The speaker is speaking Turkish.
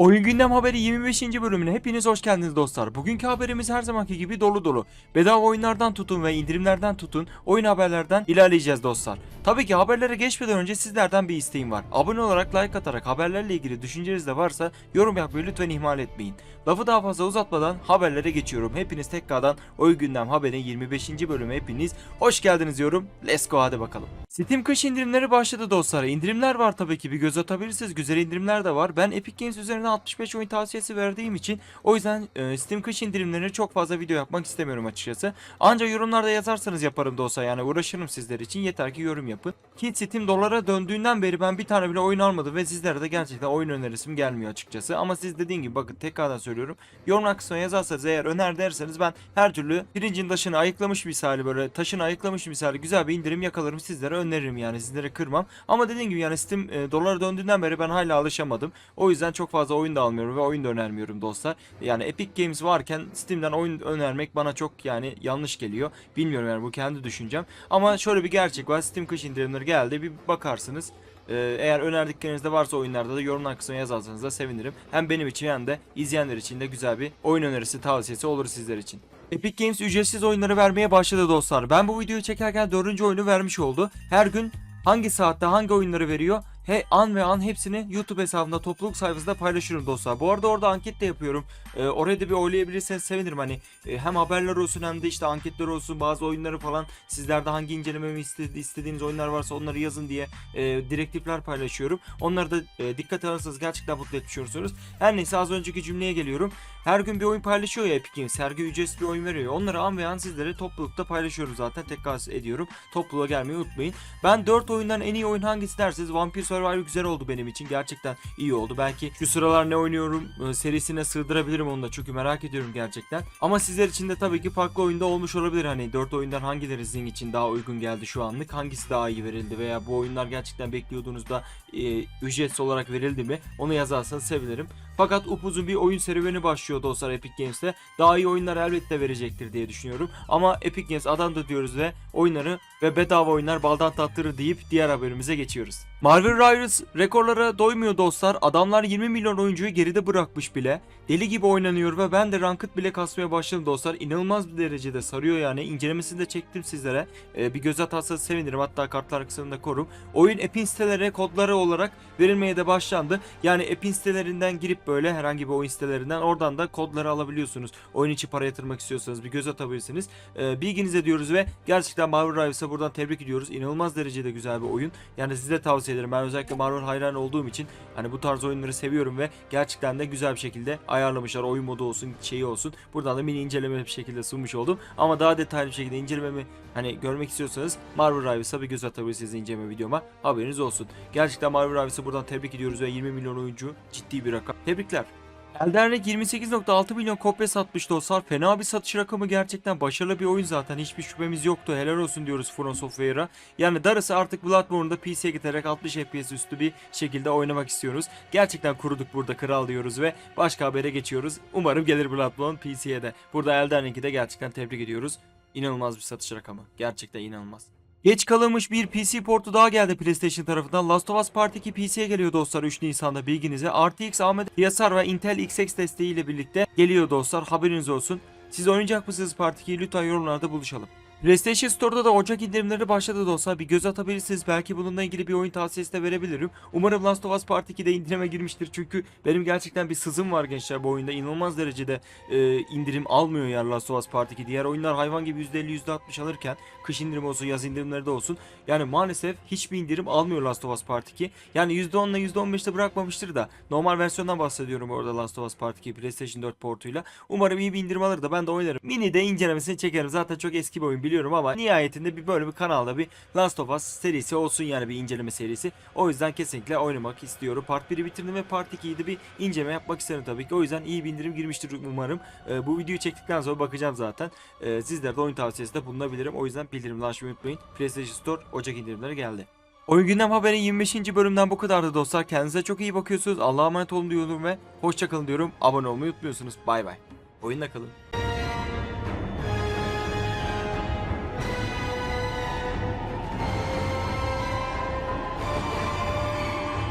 Oyun Gündem Haberi 25. bölümüne hepiniz hoş geldiniz dostlar. Bugünkü haberimiz her zamanki gibi dolu dolu. Bedava oyunlardan tutun ve indirimlerden tutun oyun haberlerden ilerleyeceğiz dostlar. Tabii ki haberlere geçmeden önce sizlerden bir isteğim var. Abone olarak like atarak haberlerle ilgili düşünceniz de varsa yorum yapmayı lütfen ihmal etmeyin. Lafı daha fazla uzatmadan haberlere geçiyorum. Hepiniz tekrardan Oyun Gündem Haber'in 25. bölümü hepiniz hoş geldiniz diyorum. Let's go hadi bakalım. Steam kış indirimleri başladı dostlar. İndirimler var tabii ki bir göz atabilirsiniz. Güzel indirimler de var. Ben Epic Games üzerine 65 oyun tavsiyesi verdiğim için o yüzden e, Steam kış indirimlerine çok fazla video yapmak istemiyorum açıkçası. Ancak yorumlarda yazarsanız yaparım da olsa yani uğraşırım sizler için. Yeter ki yorum yapın. Ki Steam dolara döndüğünden beri ben bir tane bile oyun almadım ve sizlere de gerçekten oyun önerisim gelmiyor açıkçası. Ama siz dediğim gibi bakın tekrardan söylüyorum. Yorum kısmına yazarsanız eğer öner derseniz ben her türlü pirincin taşını ayıklamış misali böyle taşını ayıklamış misali güzel bir indirim yakalarım sizlere öneririm yani sizlere kırmam. Ama dediğim gibi yani Steam e, dolara döndüğünden beri ben hala alışamadım. O yüzden çok fazla oyun da almıyorum ve oyun da önermiyorum dostlar. Yani Epic Games varken Steam'den oyun önermek bana çok yani yanlış geliyor. Bilmiyorum yani bu kendi düşüncem. Ama şöyle bir gerçek var. Steam kış indirimleri geldi. Bir bakarsınız. Ee, eğer önerdiklerinizde varsa oyunlarda da yorumlar kısmına yazarsanız da sevinirim. Hem benim için hem de izleyenler için de güzel bir oyun önerisi tavsiyesi olur sizler için. Epic Games ücretsiz oyunları vermeye başladı dostlar. Ben bu videoyu çekerken dördüncü oyunu vermiş oldu. Her gün hangi saatte hangi oyunları veriyor he an ve an hepsini YouTube hesabımda topluluk sayfasında paylaşıyorum dostlar. Bu arada orada anket de yapıyorum. Ee, oraya da bir oylayabilirseniz sevinirim. Hani e, hem haberler olsun hem de işte anketler olsun bazı oyunları falan sizlerde hangi incelememi istedi, istediğiniz oyunlar varsa onları yazın diye e, direktifler paylaşıyorum. Onları da e, dikkat alırsanız gerçekten mutlu etmiş olursunuz. Her neyse az önceki cümleye geliyorum. Her gün bir oyun paylaşıyor ya Epic Games. Her gün ücretsiz bir oyun veriyor. Onları an ve an sizlere toplulukta paylaşıyorum zaten. Tekrar ediyorum. Topluluğa gelmeyi unutmayın. Ben 4 oyundan en iyi oyun hangisi derseniz Vampire Survivor güzel oldu benim için. Gerçekten iyi oldu. Belki şu sıralar ne oynuyorum e, serisine sığdırabilirim onu da. Çünkü merak ediyorum gerçekten. Ama sizler için de tabii ki farklı oyunda olmuş olabilir. Hani 4 oyundan hangileri sizin için daha uygun geldi şu anlık? Hangisi daha iyi verildi? Veya bu oyunlar gerçekten bekliyordunuzda e, ücretsiz olarak verildi mi? Onu yazarsanız sevinirim. Fakat upuzun bir oyun serüveni başlıyor dostlar Epic Games'te. Daha iyi oyunlar elbette verecektir diye düşünüyorum. Ama Epic Games adam da diyoruz ve oyunları ve bedava oyunlar baldan tattırır deyip diğer haberimize geçiyoruz. Marvel Rivals rekorlara doymuyor dostlar. Adamlar 20 milyon oyuncuyu geride bırakmış bile. Deli gibi oynanıyor ve ben de ranked bile kasmaya başladım dostlar. İnanılmaz bir derecede sarıyor yani. İncelemesini de çektim sizlere. Ee, bir göz atarsanız sevinirim. Hatta kartlar kısmında korum. Oyun Epin sitelere kodları olarak verilmeye de başlandı. Yani Epin sitelerinden girip böyle herhangi bir oyun sitelerinden oradan da kodları alabiliyorsunuz. Oyun içi para yatırmak istiyorsanız bir göz atabilirsiniz. Ee, bilginize diyoruz ve gerçekten Marvel Rivals'a buradan tebrik ediyoruz. İnanılmaz derecede güzel bir oyun. Yani size tavsiye ederim. Ben özellikle Marvel hayran olduğum için hani bu tarz oyunları seviyorum ve gerçekten de güzel bir şekilde ayarlamışlar. Oyun modu olsun, şeyi olsun. Buradan da mini inceleme bir şekilde sunmuş oldum. Ama daha detaylı bir şekilde incelememi hani görmek istiyorsanız Marvel Rivals'a bir göz atabilirsiniz inceleme videoma. Haberiniz olsun. Gerçekten Marvel Rivals'ı buradan tebrik ediyoruz ve 20 milyon oyuncu ciddi bir rakam. Tebrikler. Elden Ring 28.6 milyon kopya satmış dostlar. Fena bir satış rakamı gerçekten başarılı bir oyun zaten. Hiçbir şüphemiz yoktu. Helal olsun diyoruz From Software'a. Yani darısı artık Bloodborne'da PC'ye getirerek 60 FPS üstü bir şekilde oynamak istiyoruz. Gerçekten kuruduk burada kral diyoruz ve başka habere geçiyoruz. Umarım gelir Bloodborne PC'ye de. Burada Elden Ring'i de gerçekten tebrik ediyoruz. İnanılmaz bir satış rakamı. Gerçekten inanılmaz. Geç kalınmış bir PC portu daha geldi PlayStation tarafından. Last of Us Part 2 PC'ye geliyor dostlar 3 Nisan'da bilginize. RTX AMD Yasar ve Intel XX desteğiyle birlikte geliyor dostlar haberiniz olsun. Siz oynayacak mısınız Part 2'yi lütfen yorumlarda buluşalım. PlayStation Store'da da Ocak indirimleri başladı dostlar. Bir göz atabilirsiniz. Belki bununla ilgili bir oyun tavsiyesi de verebilirim. Umarım Last of Us Part 2'de indirime girmiştir. Çünkü benim gerçekten bir sızım var gençler bu oyunda. İnanılmaz derecede e, indirim almıyor ya Last of Us Part 2. Diğer oyunlar hayvan gibi %50 %60 alırken kış indirim olsun yaz indirimleri de olsun. Yani maalesef hiçbir indirim almıyor Last of Us Part 2. Yani %10 ile %15'te bırakmamıştır da. Normal versiyondan bahsediyorum orada Last of Us Part 2 PlayStation 4 portuyla. Umarım iyi bir indirim alır da ben de oynarım. Mini de incelemesini çekerim. Zaten çok eski bir oyun biliyorum ama nihayetinde bir böyle bir kanalda bir Last of Us serisi olsun yani bir inceleme serisi. O yüzden kesinlikle oynamak istiyorum. Part 1'i bitirdim ve Part 2'yi de bir inceleme yapmak isterim tabii ki. O yüzden iyi bir indirim girmiştir umarım. Ee, bu videoyu çektikten sonra bakacağım zaten. Ee, sizlere de oyun tavsiyesinde bulunabilirim. O yüzden bildirimleri açmayı unutmayın. PlayStation Store Ocak indirimleri geldi. Oyun Gündem Haber'in 25. bölümden bu kadardı dostlar. Kendinize çok iyi bakıyorsunuz. Allah'a emanet olun diyorum ve hoşçakalın diyorum. Abone olmayı unutmuyorsunuz. Bay bay. Oyunla kalın.